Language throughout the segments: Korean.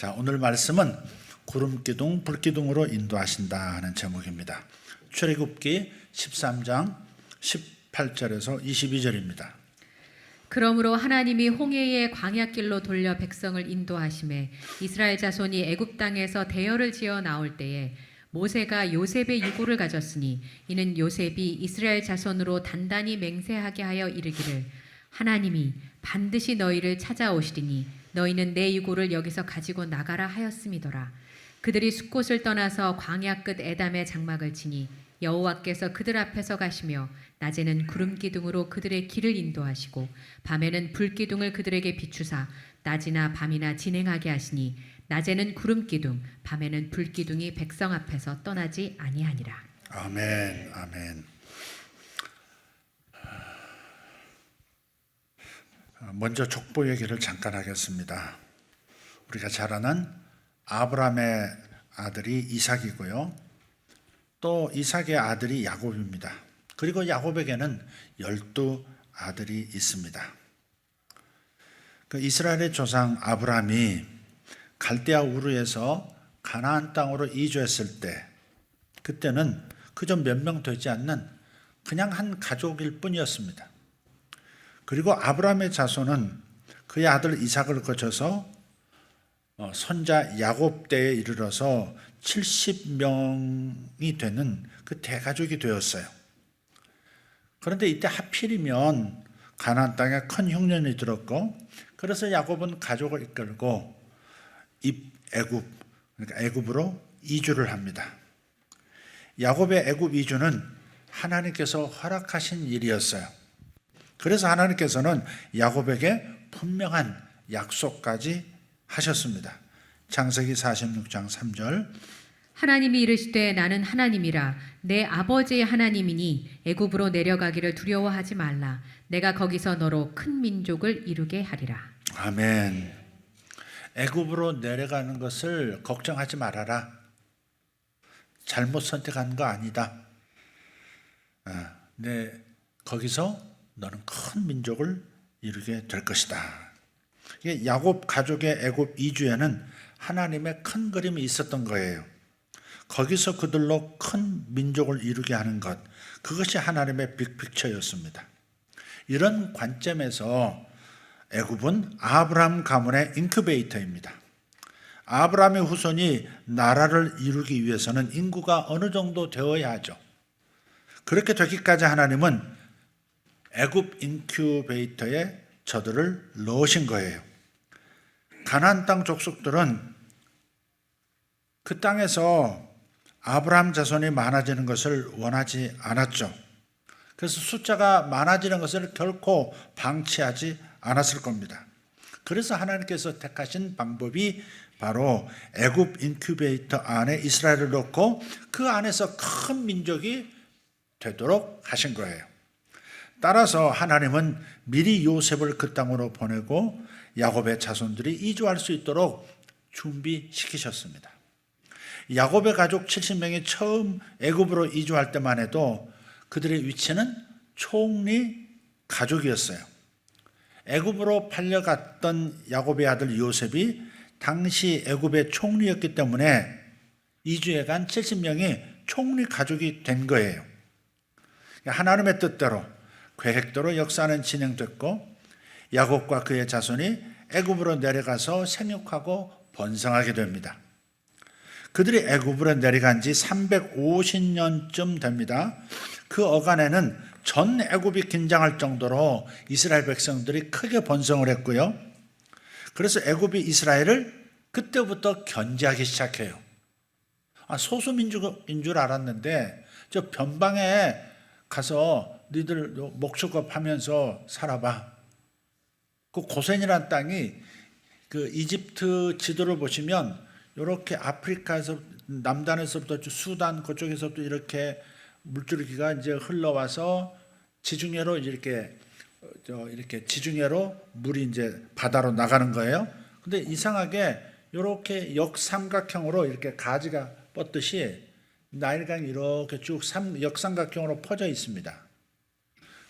자, 오늘 말씀은 구름 기둥, 불 기둥으로 인도하신다 하는 제목입니다. 출애굽기 13장 18절에서 22절입니다. 그러므로 하나님이 홍해의 광야길로 돌려 백성을 인도하심에 이스라엘 자손이 애굽 땅에서 대열을 지어 나올 때에 모세가 요셉의 유고를 가졌으니 이는 요셉이 이스라엘 자손으로 단단히 맹세하게 하여 이르기를 하나님이 반드시 너희를 찾아오시리니 너희는 내 유고를 여기서 가지고 나가라 하였음이더라 그들이 숲곳을 떠나서 광야 끝 에담의 장막을 치니 여호와께서 그들 앞에서 가시며 낮에는 구름 기둥으로 그들의 길을 인도하시고 밤에는 불 기둥을 그들에게 비추사 낮이나 밤이나 진행하게 하시니 낮에는 구름 기둥 밤에는 불 기둥이 백성 앞에서 떠나지 아니하니라 아멘, 아멘. 먼저 족보 얘기를 잠깐 하겠습니다. 우리가 잘 아는 아브라함의 아들이 이삭이고요. 또 이삭의 아들이 야곱입니다. 그리고 야곱에게는 열두 아들이 있습니다. 그 이스라엘의 조상 아브라함이 갈대아 우르에서 가나안 땅으로 이주했을 때 그때는 그저 몇 명 되지 않는 그냥 한 가족일 뿐이었습니다. 그리고 아브라함의 자손은 그의 아들 이삭을 거쳐서 어, 손자 야곱 때에 이르러서 70명이 되는 그 대가족이 되었어요. 그런데 이때 하필이면 가나안 땅에 큰 흉년이 들었고 그래서 야곱은 가족을 이끌고 입 애굽 그러니까 애굽으로 이주를 합니다. 야곱의 애굽 이주는 하나님께서 허락하신 일이었어요. 그래서 하나님께서는 야곱에게 분명한 약속까지 하셨습니다. 창세기 46장 3절 하나님이 이르시되 나는 하나님이라 내 아버지의 하나님이니 애굽으로 내려가기를 두려워하지 말라 내가 거기서 너로 큰 민족을 이루게 하리라 아멘. 애굽으로 내려가는 것을 걱정하지 말아라. 잘못 선택한 거 아니다. 아, 네, 거기서 너는 큰 민족을 이루게 될 것이다. 야곱 가족의 애굽 이주에는 하나님의 큰 그림이 있었던 거예요. 거기서 그들로 큰 민족을 이루게 하는 것, 그것이 하나님의 빅픽처였습니다. 이런 관점에서 애굽은 아브라함 가문의 인큐베이터입니다. 아브라함의 후손이 나라를 이루기 위해서는 인구가 어느 정도 되어야 하죠. 그렇게 되기까지 하나님은 애굽 인큐베이터에 저들을 넣으신 거예요. 가나안 땅 족속들은 그 땅에서 아브라함 자손이 많아지는 것을 원하지 않았죠. 그래서 숫자가 많아지는 것을 결코 방치하지 않았을 겁니다. 그래서 하나님께서 택하신 방법이 바로 애굽 인큐베이터 안에 이스라엘을 넣고 그 안에서 큰 민족이 되도록 하신 거예요. 따라서 하나님은 미리 요셉을 그 땅으로 보내고 야곱의 자손들이 이주할 수 있도록 준비시키셨습니다. 야곱의 가족 70명이 처음 애굽으로 이주할 때만 해도 그들의 위치는 총리 가족이었어요. 애굽으로 팔려갔던 야곱의 아들 요셉이 당시 애굽의 총리였기 때문에 이주에 간 70명이 총리 가족이 된 거예요. 하나님의 뜻대로 계획대로 역사는 진행됐고 야곱과 그의 자손이 애굽으로 내려가서 생육하고 번성하게 됩니다. 그들이 애굽으로 내려간 지 350년쯤 됩니다. 그 어간에는 전 애굽이 긴장할 정도로 이스라엘 백성들이 크게 번성을 했고요. 그래서 애굽이 이스라엘을 그때부터 견제하기 시작해요. 아, 소수민족인 줄 알았는데 저 변방에 가서 니들 목축업 하면서 살아봐. 그 고센이라는 땅이 그 이집트 지도를 보시면 이렇게 아프리카에서 남단에서부터 수단 그쪽에서부터 이렇게 물줄기가 이제 흘러와서 지중해로 이렇게 어, 저 이렇게 지중해로 물이 이제 바다로 나가는 거예요. 근데 이상하게 이렇게 역삼각형으로 이렇게 가지가 뻗듯이 나일강이 이렇게 쭉 삼, 역삼각형으로 퍼져 있습니다.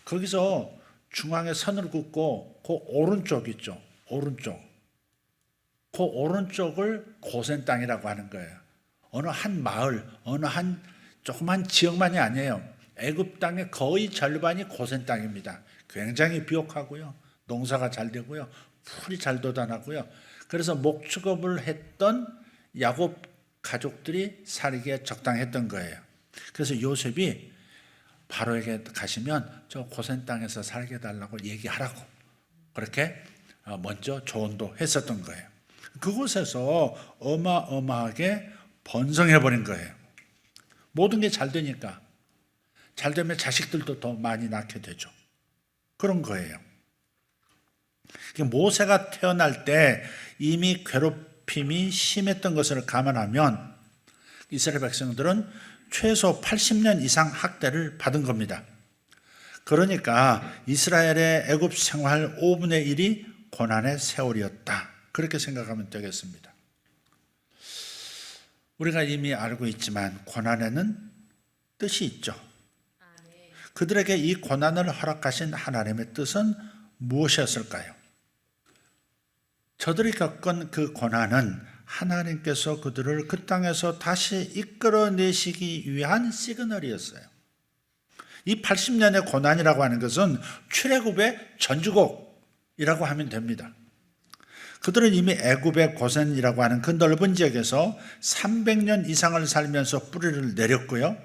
거기서 중앙에 선을 긋고 그 오른쪽 있죠. 오른쪽. 그그 오른쪽을 고센 땅이라고 하는 거예요. 어느 한 마을, 어느 한 조그만 지역만이 아니에요. 애굽 땅의 거의 절반이 고센 땅입니다. 굉장히 비옥하고요. 농사가 잘 되고요. 풀이 잘 돋아나고요. 그래서 목축업을 했던 야곱 가족들이 살기에 적당했던 거예요. 그래서 요셉이 바로에게 가시면 저 고센 땅에서 살게 달라고 얘기하라고 그렇게 어, 먼저 조언도 했었던 거예요. 그곳에서 어마어마하게 번성해 버린 거예요. 모든 게 잘 되니까 잘 되면 자식들도 더 많이 낳게 되죠. 그런 거예요. 모세가 태어날 때 이미 괴롭 힘이 심했던 것을 감안하면 이스라엘 백성들은 최소 80년 이상 학대를 받은 겁니다. 그러니까 이스라엘의 애굽 생활 5분의 1이 고난의 세월이었다. 그렇게 생각하면 되겠습니다. 우리가 이미 알고 있지만 고난에는 뜻이 있죠. 그들에게 이 고난을 허락하신 하나님의 뜻은 무엇이었을까요? 저들이 겪은 그 고난은 하나님께서 그들을 그 땅에서 다시 이끌어내시기 위한 시그널이었어요. 이 80년의 고난이라고 하는 것은 출애굽의 전주곡이라고 하면 됩니다. 그들은 이미 애굽의 고센이라고 하는 그 넓은 지역에서 300년 이상을 살면서 뿌리를 내렸고요.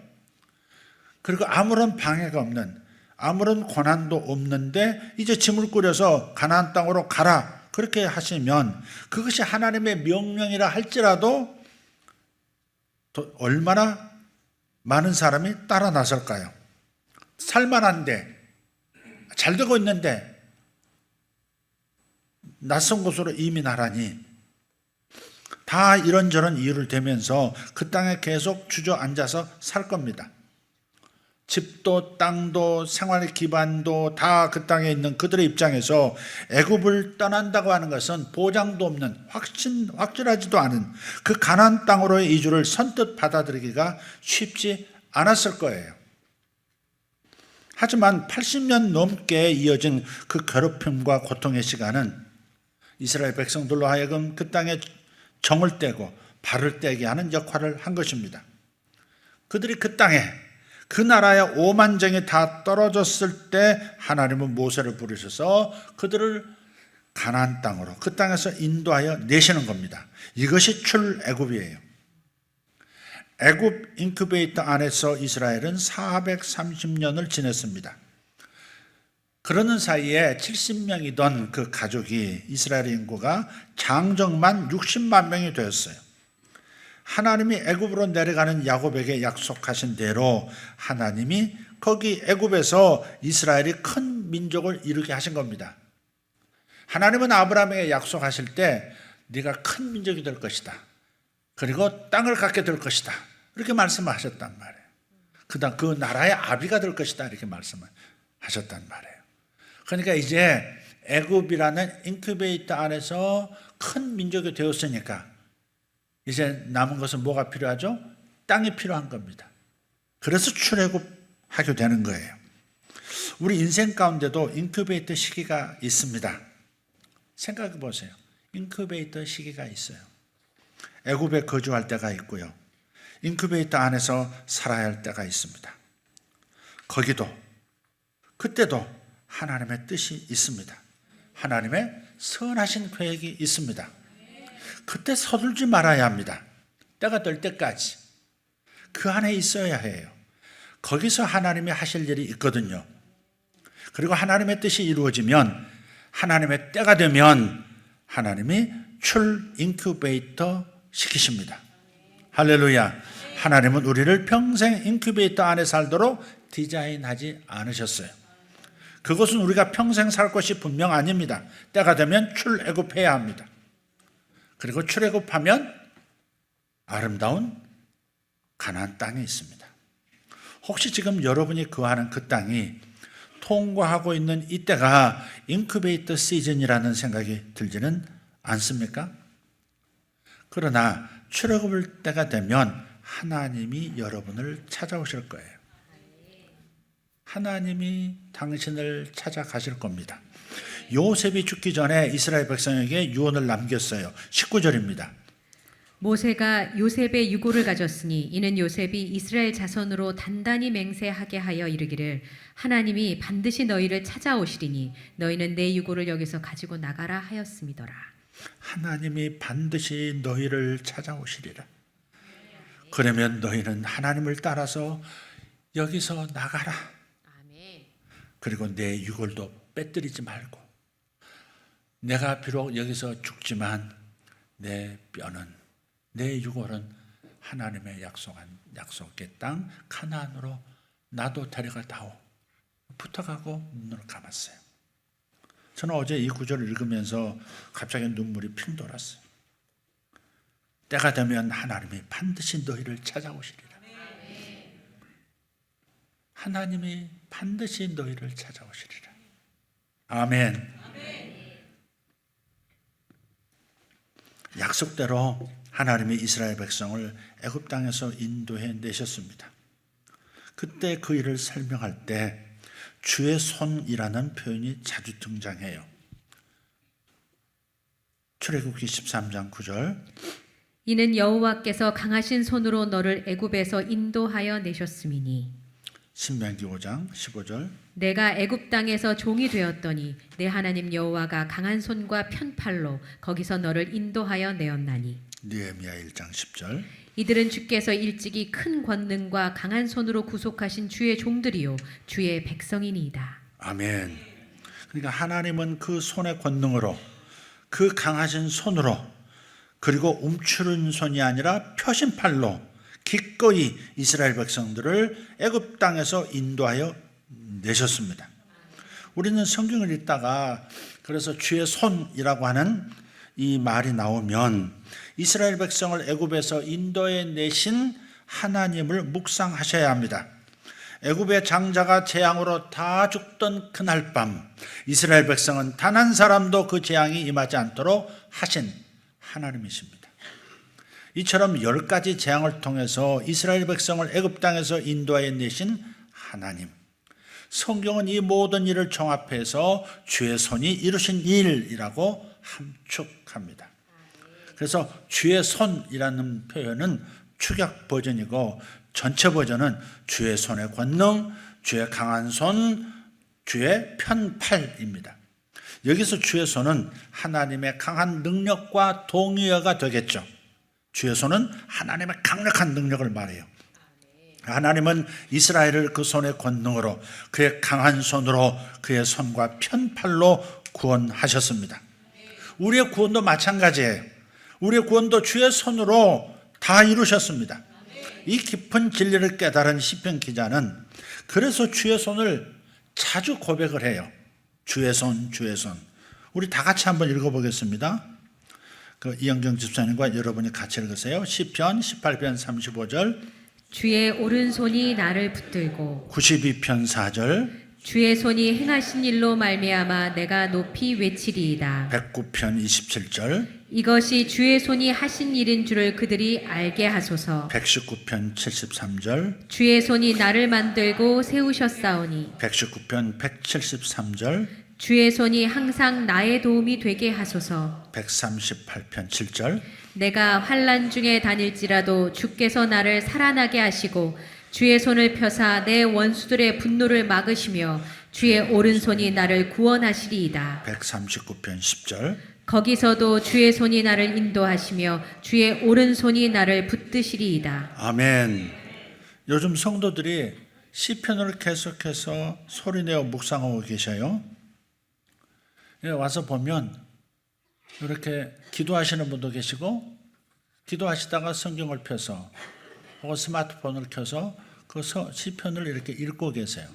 그리고 아무런 방해가 없는 아무런 고난도 없는데 이제 짐을 꾸려서 가나안 땅으로 가라 그렇게 하시면 그것이 하나님의 명령이라 할지라도 얼마나 많은 사람이 따라 나설까요? 살만한데 잘 되고 있는데 낯선 곳으로 이민하라니 다 이런저런 이유를 대면서 그 땅에 계속 주저앉아서 살 겁니다. 집도 땅도 생활 기반도 다 그 땅에 있는 그들의 입장에서 애굽을 떠난다고 하는 것은 보장도 없는 확신 확실하지도 않은 그 가나안 땅으로의 이주를 선뜻 받아들이기가 쉽지 않았을 거예요. 하지만 80년 넘게 이어진 그 괴롭힘과 고통의 시간은 이스라엘 백성들로 하여금 그 땅에 정을 떼고 발을 떼게 하는 역할을 한 것입니다. 그들이 그 땅에 그 나라의 오만정이 다 떨어졌을 때 하나님은 모세를 부르셔서 그들을 가나안 땅으로 그 땅에서 인도하여 내시는 겁니다. 이것이 출애굽이에요. 애굽 인큐베이터 안에서 이스라엘은 430년을 지냈습니다. 그러는 사이에 70명이던 그 가족이 이스라엘 인구가 장정만 60만 명이 되었어요. 하나님이 애굽으로 내려가는 야곱에게 약속하신 대로 하나님이 거기 애굽에서 이스라엘이 큰 민족을 이루게 하신 겁니다. 하나님은 아브라함에게 약속하실 때 네가 큰 민족이 될 것이다. 그리고 땅을 갖게 될 것이다. 이렇게 말씀하셨단 말이에요. 그다음 그 나라의 아비가 될 것이다. 이렇게 말씀하셨단 말이에요. 그러니까 이제 애굽이라는 인큐베이터 안에서 큰 민족이 되었으니까 이제 남은 것은 뭐가 필요하죠? 땅이 필요한 겁니다. 그래서 출애굽하게 되는 거예요. 우리 인생 가운데도 인큐베이터 시기가 있습니다. 생각해 보세요. 인큐베이터 시기가 있어요. 애굽에 거주할 때가 있고요. 인큐베이터 안에서 살아야 할 때가 있습니다. 거기도 그때도 하나님의 뜻이 있습니다. 하나님의 선하신 계획이 있습니다. 그때 서둘지 말아야 합니다. 때가 될 때까지. 그 안에 있어야 해요. 거기서 하나님이 하실 일이 있거든요. 그리고 하나님의 뜻이 이루어지면 하나님의 때가 되면 하나님이 출 인큐베이터 시키십니다. 할렐루야. 하나님은 우리를 평생 인큐베이터 안에 살도록 디자인하지 않으셨어요. 그것은 우리가 평생 살 것이 분명 아닙니다. 때가 되면 출애굽해야 합니다. 그리고 출애굽하면 아름다운 가나안 땅에 있습니다. 혹시 지금 여러분이 거하는 그 땅이 통과하고 있는 이때가 인큐베이터 시즌이라는 생각이 들지는 않습니까? 그러나 출애굽을 때가 되면 하나님이 여러분을 찾아오실 거예요. 하나님이 당신을 찾아가실 겁니다. 요셉이 죽기 전에 이스라엘 백성에게 유언을 남겼어요. 19절입니다. 모세가 요셉의 유고를 가졌으니 이는 요셉이 이스라엘 자손으로 단단히 맹세하게 하여 이르기를 하나님이 반드시 너희를 찾아오시리니 너희는 내 유고를 여기서 가지고 나가라 하였음이더라. 하나님이 반드시 너희를 찾아오시리라. 그러면 너희는 하나님을 따라서 여기서 나가라. 아멘. 그리고 내 유골도 빼뜨리지 말고 내가 비록 여기서 죽지만 내 뼈는 내 유골은 하나님의 약속한 약속의 땅 가나안으로 나도 데려가 다오 부탁하고 눈을 감았어요. 저는 어제 이 구절을 읽으면서 갑자기 눈물이 핑 돌았어요. 때가 되면 하나님이 반드시 너희를 찾아오시리라. 하나님이 반드시 너희를 찾아오시리라. 아멘. 약속대로 하나님이 이스라엘 백성을 애굽 땅에서 인도해 내셨습니다. 그때 그 일을 설명할 때 주의 손이라는 표현이 자주 등장해요. 출애굽기 13장 9절 이는 여호와께서 강하신 손으로 너를 애굽에서 인도하여 내셨음이니 신명기 5장 15절 내가 애굽 땅에서 종이 되었더니 내 하나님 여호와가 강한 손과 편팔로 거기서 너를 인도하여 내었나니 느헤미야 1장 10절 이들은 주께서 일찍이 큰 권능과 강한 손으로 구속하신 주의 종들이요 주의 백성이니이다. 아멘. 그러니까 하나님은 그 손의 권능으로 그 강하신 손으로 그리고 움츠른 손이 아니라 펴신 팔로 기꺼이 이스라엘 백성들을 애굽 땅에서 인도하여 내셨습니다. 우리는 성경을 읽다가 그래서 주의 손이라고 하는 이 말이 나오면 이스라엘 백성을 애굽에서 인도해 내신 하나님을 묵상하셔야 합니다. 애굽의 장자가 재앙으로 다 죽던 그날 밤 이스라엘 백성은 단 한 사람도 그 재앙이 임하지 않도록 하신 하나님이십니다. 이처럼 열 가지 재앙을 통해서 이스라엘 백성을 애굽 땅에서 인도하여 내신 하나님. 성경은 이 모든 일을 종합해서 주의 손이 이루신 일이라고 함축합니다. 그래서 주의 손이라는 표현은 축약 버전이고 전체 버전은 주의 손의 권능, 주의 강한 손, 주의 편팔입니다. 여기서 주의 손은 하나님의 강한 능력과 동의어가 되겠죠. 주의 손은 하나님의 강력한 능력을 말해요. 하나님은 이스라엘을 그 손의 권능으로 그의 강한 손으로 그의 손과 편팔로 구원하셨습니다. 우리의 구원도 마찬가지예요. 우리의 구원도 주의 손으로 다 이루셨습니다. 이 깊은 진리를 깨달은 시편 기자는 그래서 주의 손을 자주 고백을 해요. 주의 손, 주의 손. 우리 다 같이 한번 읽어보겠습니다. 그 이영경 집사님과 여러분이 같이 읽으세요. 시편 18편 35절, 주의 오른손이 나를 붙들고 92편 4절, 주의 손이 행하신 일로 말미암아 내가 높이 외치리이다. 109편 27절, 이것이 주의 손이 하신 일인 줄을 그들이 알게 하소서. 119편 73절, 주의 손이 나를 만들고 세우셨사오니 119편 173절, 주의 손이 항상 나의 도움이 되게 하소서. 138편 7절, 내가 환란 중에 다닐지라도 주께서 나를 살아나게 하시고 주의 손을 펴사 내 원수들의 분노를 막으시며 주의 오른손이 나를 구원하시리이다. 139편 10절, 거기서도 주의 손이 나를 인도하시며 주의 오른손이 나를 붙드시리이다. 아멘. 요즘 성도들이 시편을 계속해서 소리내어 묵상하고 계셔요. 예, 와서 보면 이렇게 기도하시는 분도 계시고 기도하시다가 성경을 펴서 혹은 스마트폰을 켜서 그 서- 시편을 이렇게 읽고 계세요.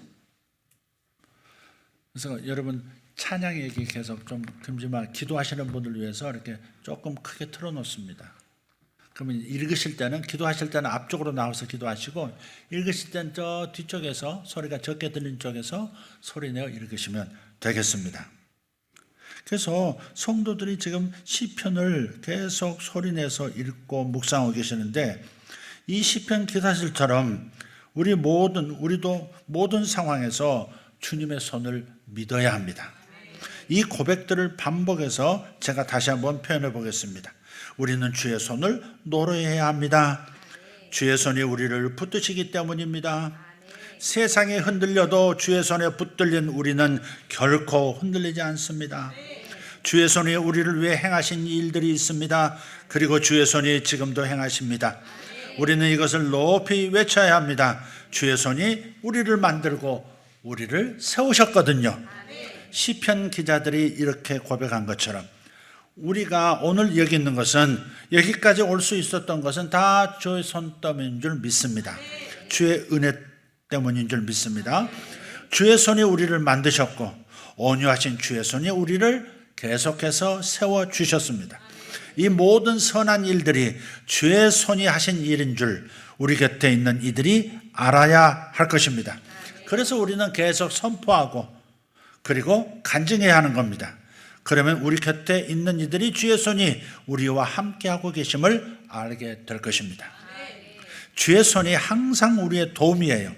그래서 여러분 찬양 얘기 계속 좀 금지만 기도하시는 분들 위해서 이렇게 조금 크게 틀어놓습니다. 그러면 읽으실 때는 기도하실 때는 앞쪽으로 나와서 기도하시고 읽으실 때는 저 뒤쪽에서 소리가 적게 들리는 쪽에서 소리 내어 읽으시면 되겠습니다. 그래서 성도들이 지금 시편을 계속 소리 내서 읽고 묵상하고 계시는데 이 시편 기사실처럼 우리 모든 우리도 모든 상황에서 주님의 손을 믿어야 합니다. 이 고백들을 반복해서 제가 다시 한번 표현해 보겠습니다. 우리는 주의 손을 노래해야 합니다. 주의 손이 우리를 붙드시기 때문입니다. 세상에 흔들려도 주의 손에 붙들린 우리는 결코 흔들리지 않습니다. 주의 손이 우리를 위해 행하신 일들이 있습니다. 그리고 주의 손이 지금도 행하십니다. 우리는 이것을 높이 외쳐야 합니다. 주의 손이 우리를 만들고 우리를 세우셨거든요. 시편 기자들이 이렇게 고백한 것처럼 우리가 오늘 여기 있는 것은 여기까지 올 수 있었던 것은 다 주의 손땀인 줄 믿습니다. 주의 은혜 때문인 줄 믿습니다. 주의 손이 우리를 만드셨고 온유하신 주의 손이 우리를 계속해서 세워 주셨습니다. 이 모든 선한 일들이 주의 손이 하신 일인 줄 우리 곁에 있는 이들이 알아야 할 것입니다. 그래서 우리는 계속 선포하고 그리고 간증해야 하는 겁니다. 그러면 우리 곁에 있는 이들이 주의 손이 우리와 함께하고 계심을 알게 될 것입니다. 주의 손이 항상 우리의 도움이에요.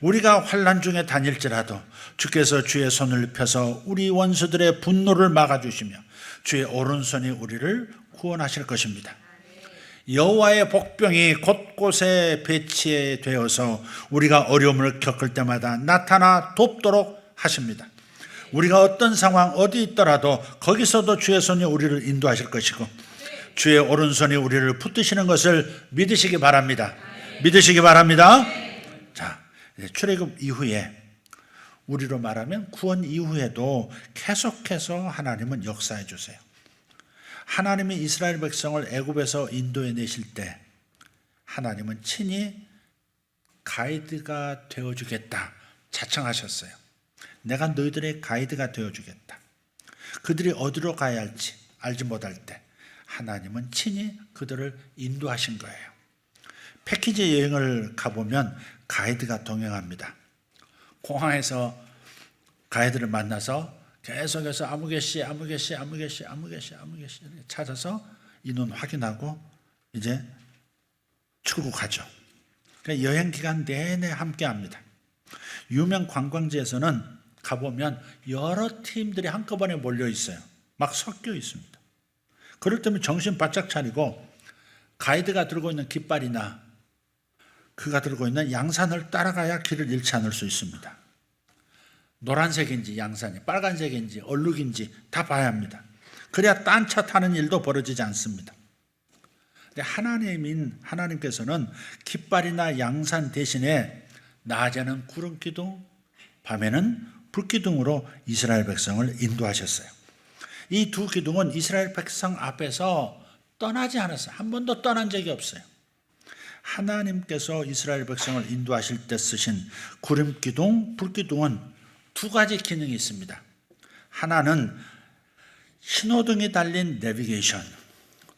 우리가 환란 중에 다닐지라도 주께서 주의 손을 펴서 우리 원수들의 분노를 막아주시며 주의 오른손이 우리를 구원하실 것입니다. 여호와의 복병이 곳곳에 배치되어서 우리가 어려움을 겪을 때마다 나타나 돕도록 하십니다. 우리가 어떤 상황 어디 있더라도 거기서도 주의 손이 우리를 인도하실 것이고 주의 오른손이 우리를 붙드시는 것을 믿으시기 바랍니다. 믿으시기 바랍니다. 자, 출애굽 이후에 우리로 말하면 구원 이후에도 계속해서 하나님은 역사해 주세요. 하나님이 이스라엘 백성을 애굽에서 인도해 내실 때 하나님은 친히 가이드가 되어 주겠다 자청하셨어요. 내가 너희들의 가이드가 되어 주겠다. 그들이 어디로 가야 할지 알지 못할 때 하나님은 친히 그들을 인도하신 거예요. 패키지 여행을 가보면 가이드가 동행합니다. 공항에서 가이드를 만나서 계속해서 아무개씨, 아무개씨, 아무개씨, 아무개씨, 아무개씨 찾아서 인원 확인하고 이제 출국하죠. 그러니까 여행 기간 내내 함께 합니다. 유명 관광지에서는 가보면 여러 팀들이 한꺼번에 몰려 있어요. 막 섞여 있습니다. 그럴 때면 정신 바짝 차리고 가이드가 들고 있는 깃발이나 그가 들고 있는 양산을 따라가야 길을 잃지 않을 수 있습니다. 노란색인지 양산이 빨간색인지 얼룩인지 다 봐야 합니다. 그래야 딴 차 타는 일도 벌어지지 않습니다. 근데 하나님인 하나님께서는 깃발이나 양산 대신에 낮에는 구름 기둥, 밤에는 불 기둥으로 이스라엘 백성을 인도하셨어요. 이 두 기둥은 이스라엘 백성 앞에서 떠나지 않았어요. 한 번도 떠난 적이 없어요. 하나님께서 이스라엘 백성을 인도하실 때 쓰신 구름 기둥, 불 기둥은 두 가지 기능이 있습니다. 하나는 신호등이 달린 내비게이션,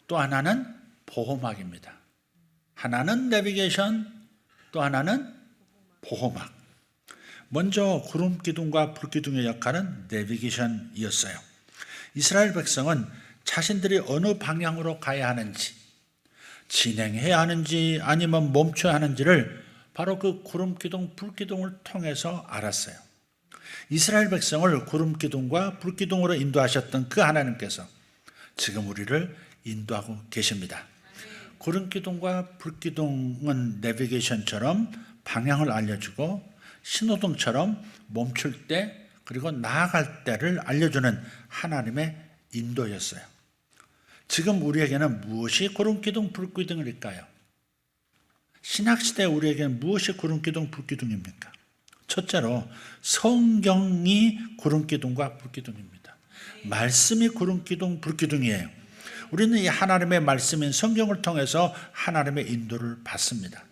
또 하나는 보호막입니다. 하나는 내비게이션, 또 하나는 보호막. 먼저 구름 기둥과 불 기둥의 역할은 내비게이션이었어요. 이스라엘 백성은 자신들이 어느 방향으로 가야 하는지, 진행해야 하는지 아니면 멈춰야 하는지를 바로 그 구름 기둥, 불 기둥을 통해서 알았어요. 이스라엘 백성을 구름 기둥과 불 기둥으로 인도하셨던 그 하나님께서 지금 우리를 인도하고 계십니다. 구름 기둥과 불 기둥은 내비게이션처럼 방향을 알려주고 신호등처럼 멈출 때 그리고 나아갈 때를 알려주는 하나님의 인도였어요. 지금 우리에게는 무엇이 구름 기둥 불 기둥일까요? 신학 시대 우리에게는 무엇이 구름 기둥 불 기둥입니까? 첫째로 성경이 구름기둥과 불기둥입니다. 말씀이 구름기둥 불기둥이에요. 우리는 이 하나님의 말씀인 성경을 통해서 하나님의 인도를 받습니다.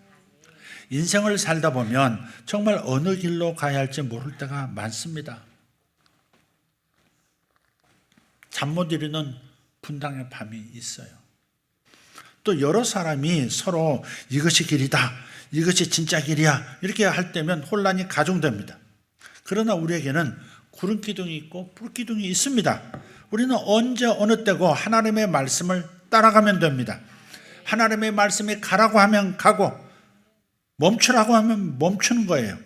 인생을 살다 보면 정말 어느 길로 가야 할지 모를 때가 많습니다. 잠 못 이루는 분당의 밤이 있어요. 또 여러 사람이 서로 이것이 길이다, 이것이 진짜 길이야 이렇게 할 때면 혼란이 가중됩니다. 그러나 우리에게는 구름 기둥이 있고 불 기둥이 있습니다. 우리는 언제 어느 때고 하나님의 말씀을 따라가면 됩니다. 하나님의 말씀이 가라고 하면 가고 멈추라고 하면 멈추는 거예요.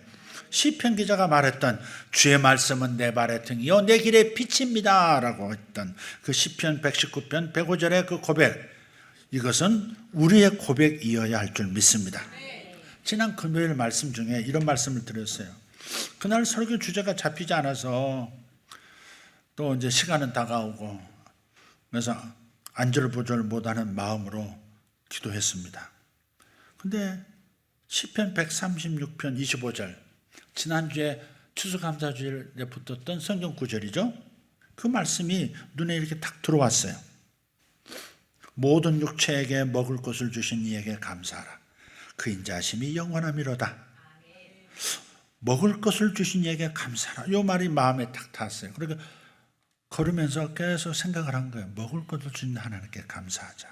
시편 기자가 말했던 주의 말씀은 내 발의 등이요 내 길의 빛입니다라고 했던 그 시편 119편 105절의 그 고백 이것은 우리의 고백이어야 할 줄 믿습니다. 지난 금요일 말씀 중에 이런 말씀을 드렸어요. 그날 설교 주제가 잡히지 않아서 또 이제 시간은 다가오고 그래서 안절부절 못하는 마음으로 기도했습니다. 근데 시편 136편 25절 지난주에 추수감사주일에 붙었던 성경 구절이죠. 그 말씀이 눈에 이렇게 탁 들어왔어요. 모든 육체에게 먹을 것을 주신 이에게 감사하라. 그 인자심이 영원함이로다. 먹을 것을 주신 이에게 감사하라. 이 말이 마음에 탁 닿았어요. 그러니까 걸으면서 계속 생각을 한 거예요. 먹을 것을 주신 하나님께 감사하자.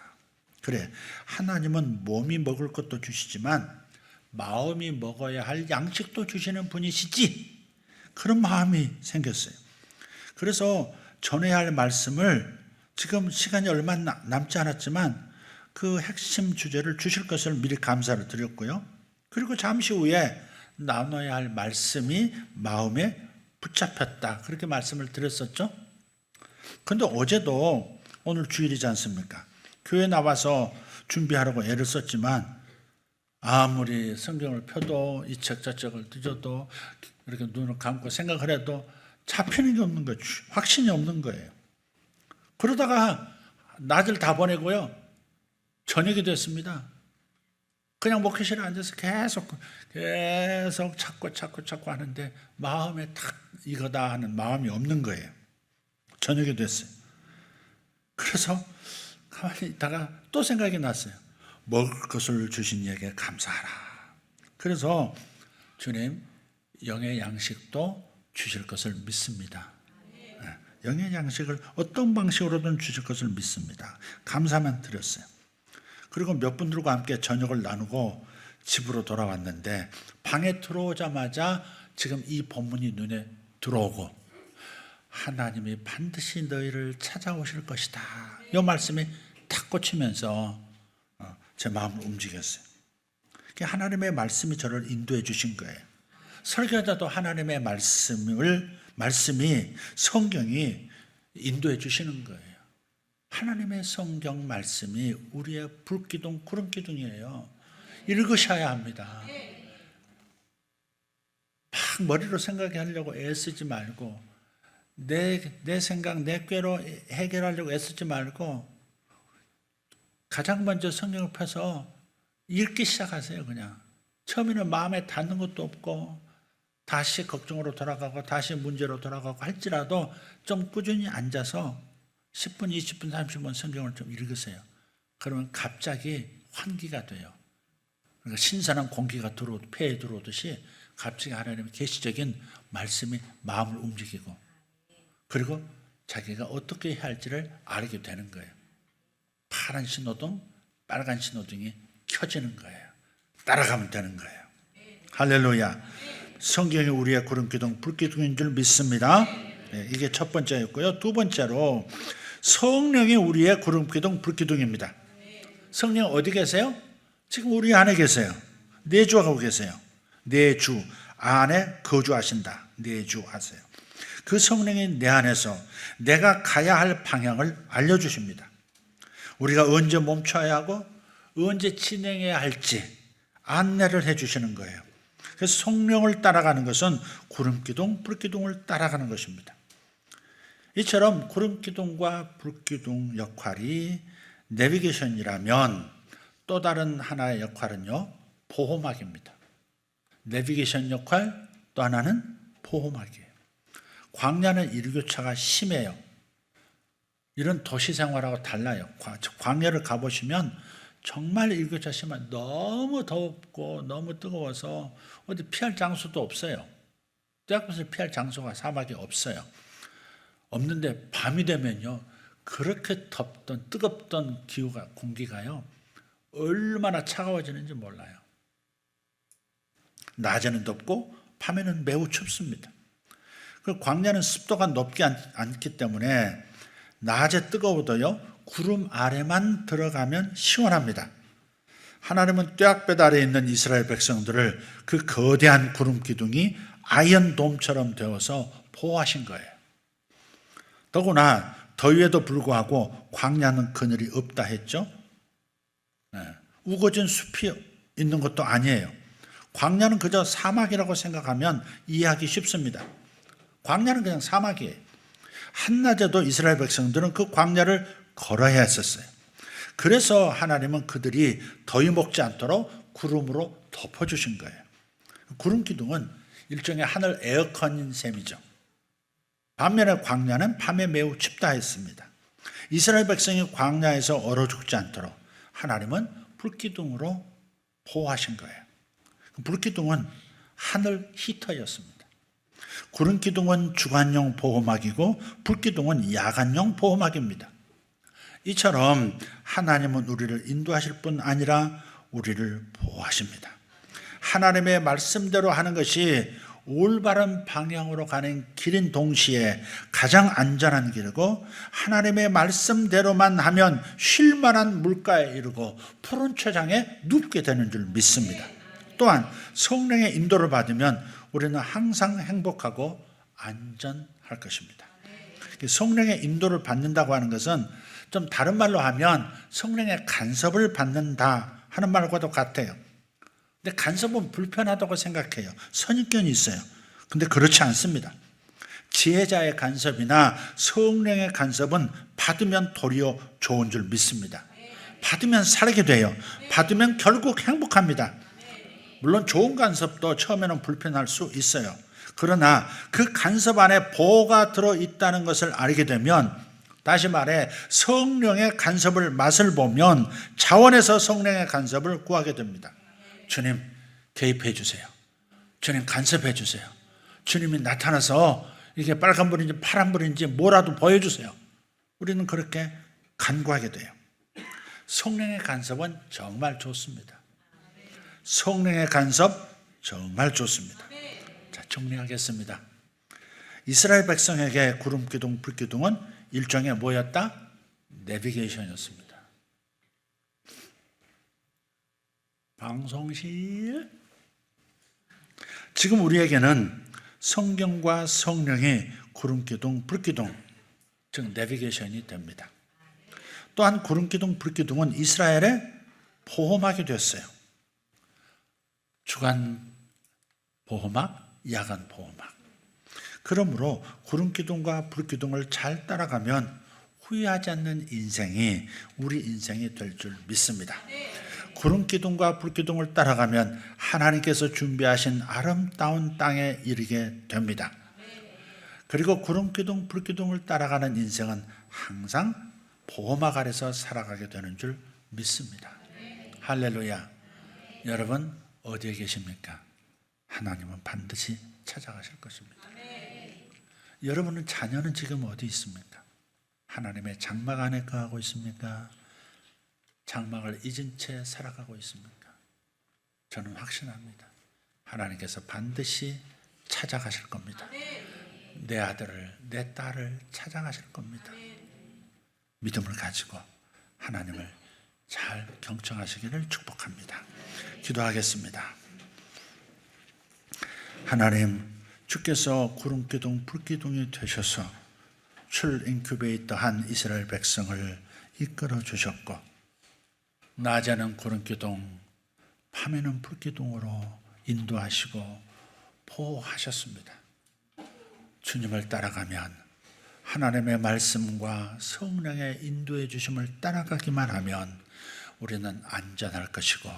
그래, 하나님은 몸이 먹을 것도 주시지만 마음이 먹어야 할 양식도 주시는 분이시지. 그런 마음이 생겼어요. 그래서 전해야 할 말씀을 지금 시간이 얼마 나- 남지 않았지만 그 핵심 주제를 주실 것을 미리 감사를 드렸고요. 그리고 잠시 후에 나눠야 할 말씀이 마음에 붙잡혔다. 그렇게 말씀을 드렸었죠. 근데 어제도 오늘 주일이지 않습니까? 교회 나와서 준비하라고 애를 썼지만 아무리 성경을 펴도 이 책 저책을 뒤져도 이렇게 눈을 감고 생각을 해도 잡히는 게 없는 거죠. 확신이 없는 거예요. 그러다가 낮을 다 보내고요. 저녁이 됐습니다. 그냥 목회실에 앉아서 계속 계속 찾고 찾고 찾고 하는데 마음에 탁 이거다 하는 마음이 없는 거예요. 저녁이 됐어요. 그래서 가만히 있다가 또 생각이 났어요. 먹을 것을 주신 이에게 감사하라. 그래서 주님 영의 양식도 주실 것을 믿습니다. 네, 영의 양식을 어떤 방식으로든 주실 것을 믿습니다. 감사만 드렸어요. 그리고 몇 분들과 함께 저녁을 나누고 집으로 돌아왔는데 방에 들어오자마자 지금 이 본문이 눈에 들어오고 하나님이 반드시 너희를 찾아오실 것이다. 이 말씀이 탁 꽂히면서 어, 제 마음을 움직였어요. 하나님의 말씀이 저를 인도해 주신 거예요. 설교자도 하나님의 말씀을 말씀이 성경이 인도해 주시는 거예요. 하나님의 성경 말씀이 우리의 불기둥 구름기둥이에요. 읽으셔야 합니다. 막 머리로 생각하려고 애쓰지 말고 내, 내 생각, 내 꾀로 해결하려고 애쓰지 말고 가장 먼저 성경을 펴서 읽기 시작하세요, 그냥. 처음에는 마음에 닿는 것도 없고 다시 걱정으로 돌아가고 다시 문제로 돌아가고 할지라도 좀 꾸준히 앉아서 10분, 20분, 30분 성경을 좀 읽으세요. 그러면 갑자기 환기가 돼요. 그러니까 신선한 공기가 들어 폐에 들어오듯이 갑자기 하나님의 계시적인 말씀이 마음을 움직이고 그리고 자기가 어떻게 해야 할지를 알게 되는 거예요. 파란 신호등, 빨간 신호등이 켜지는 거예요. 따라가면 되는 거예요. 할렐루야. 성경이 우리의 구름 기둥, 불기둥인 줄 믿습니다. 네, 이게 첫 번째였고요. 두 번째로 성령이 우리의 구름 기둥, 불기둥입니다. 성령 어디 계세요? 지금 우리 안에 계세요. 내주하고 계세요. 내주 안에 거주하신다. 내주하세요. 그 성령이 내 안에서 내가 가야 할 방향을 알려주십니다. 우리가 언제 멈춰야 하고 언제 진행해야 할지 안내를 해주시는 거예요. 그래서 성령을 따라가는 것은 구름기둥, 불기둥을 따라가는 것입니다. 이처럼 구름기둥과 불기둥 역할이 내비게이션이라면 또 다른 하나의 역할은요, 보호막입니다. 내비게이션 역할 또 하나는 보호막이에요. 광야는 일교차가 심해요. 이런 도시 생활하고 달라요. 광야를 가보시면 정말 일교차 심한 너무 덥고 너무 뜨거워서 어디 피할 장소도 없어요. 떼약볕을 피할 장소가 사막에 없어요. 없는데 밤이 되면요 그렇게 덥던 뜨겁던 기후가 공기가요 얼마나 차가워지는지 몰라요. 낮에는 덥고 밤에는 매우 춥습니다. 그 광야는 습도가 높지 않, 않기 때문에 낮에 뜨거워도요 구름 아래만 들어가면 시원합니다. 하나님은 뙤약볕 아래 있는 이스라엘 백성들을 그 거대한 구름 기둥이 아이언돔처럼 되어서 보호하신 거예요. 더구나 더위에도 불구하고 광야는 그늘이 없다 했죠. 네. 우거진 숲이 있는 것도 아니에요. 광야는 그저 사막이라고 생각하면 이해하기 쉽습니다. 광야는 그냥 사막이에요. 한낮에도 이스라엘 백성들은 그 광야를 걸어야 했었어요. 그래서 하나님은 그들이 더위 먹지 않도록 구름으로 덮어주신 거예요. 구름 기둥은 일종의 하늘 에어컨인 셈이죠. 반면에 광야는 밤에 매우 춥다 했습니다. 이스라엘 백성이 광야에서 얼어 죽지 않도록 하나님은 불기둥으로 보호하신 거예요. 불기둥은 하늘 히터였습니다. 구름 기둥은 주간용 보호막이고 불기둥은 야간용 보호막입니다. 이처럼 하나님은 우리를 인도하실 뿐 아니라 우리를 보호하십니다. 하나님의 말씀대로 하는 것이 올바른 방향으로 가는 길인 동시에 가장 안전한 길이고 하나님의 말씀대로만 하면 쉴만한 물가에 이르고 푸른 초장에 눕게 되는 줄 믿습니다. 또한 성령의 인도를 받으면 우리는 항상 행복하고 안전할 것입니다. 성령의 인도를 받는다고 하는 것은 좀 다른 말로 하면 성령의 간섭을 받는다 하는 말과도 같아요. 근데 간섭은 불편하다고 생각해요. 선입견이 있어요. 근데 그렇지 않습니다. 지혜자의 간섭이나 성령의 간섭은 받으면 도리어 좋은 줄 믿습니다. 받으면 살게 돼요. 받으면 결국 행복합니다. 물론 좋은 간섭도 처음에는 불편할 수 있어요. 그러나 그 간섭 안에 보호가 들어 있다는 것을 알게 되면 다시 말해 성령의 간섭을 맛을 보면 자원에서 성령의 간섭을 구하게 됩니다. 주님 개입해 주세요. 주님 간섭해 주세요. 주님이 나타나서 이게 빨간불인지 파란불인지 뭐라도 보여주세요. 우리는 그렇게 간구하게 돼요. 성령의 간섭은 정말 좋습니다. 성령의 간섭 정말 좋습니다. 자, 정리하겠습니다. 이스라엘 백성에게 구름 기둥, 불 기둥은 일종의 뭐였다? 내비게이션이었습니다. 방송실. 지금 우리에게는 성경과 성령의 구름 기둥, 불 기둥, 즉 내비게이션이 됩니다. 또한 구름 기둥, 불 기둥은 이스라엘의 보호막이 됐어요. 주간 보호막, 야간 보호막. 그러므로 구름 기둥과 불 기둥을 잘 따라가면 후회하지 않는 인생이 우리 인생이 될 줄 믿습니다. 구름 기둥과 불 기둥을 따라가면 하나님께서 준비하신 아름다운 땅에 이르게 됩니다. 그리고 구름 기둥, 불 기둥을 따라가는 인생은 항상 보호막 아래서 살아가게 되는 줄 믿습니다. 할렐루야. 여러분 어디에 계십니까? 하나님은 반드시 찾아가실 것입니다. 여러분은 자녀는 지금 어디 있습니까? 하나님의 장막 안에 거하고 있습니까? 장막을 잊은 채 살아가고 있습니까? 저는 확신합니다. 하나님께서 반드시 찾아가실 겁니다. 내 아들을, 내 딸을 찾아가실 겁니다. 믿음을 가지고 하나님을 잘 경청하시기를 축복합니다. 기도하겠습니다. 하나님, 주께서 구름 기둥, 불 기둥이 되셔서 출 인큐베이터 한 이스라엘 백성을 이끌어 주셨고 낮에는 구름 기둥, 밤에는 불 기둥으로 인도하시고 보호하셨습니다. 주님을 따라가면 하나님의 말씀과 성령의 인도해 주심을 따라가기만 하면 우리는 안전할 것이고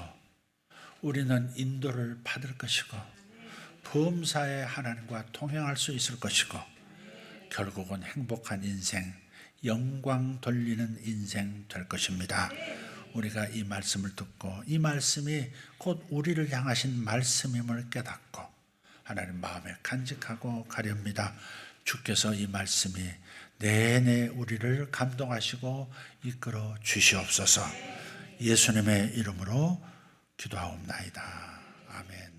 우리는 인도를 받을 것이고 범사에 하나님과 동행할 수 있을 것이고 결국은 행복한 인생, 영광 돌리는 인생 될 것입니다. 우리가 이 말씀을 듣고 이 말씀이 곧 우리를 향하신 말씀임을 깨닫고 하나님 마음에 간직하고 가렵니다. 주께서 이 말씀이 내내 우리를 감동하시고 이끌어 주시옵소서. 예수님의 이름으로 기도하옵나이다. 아멘.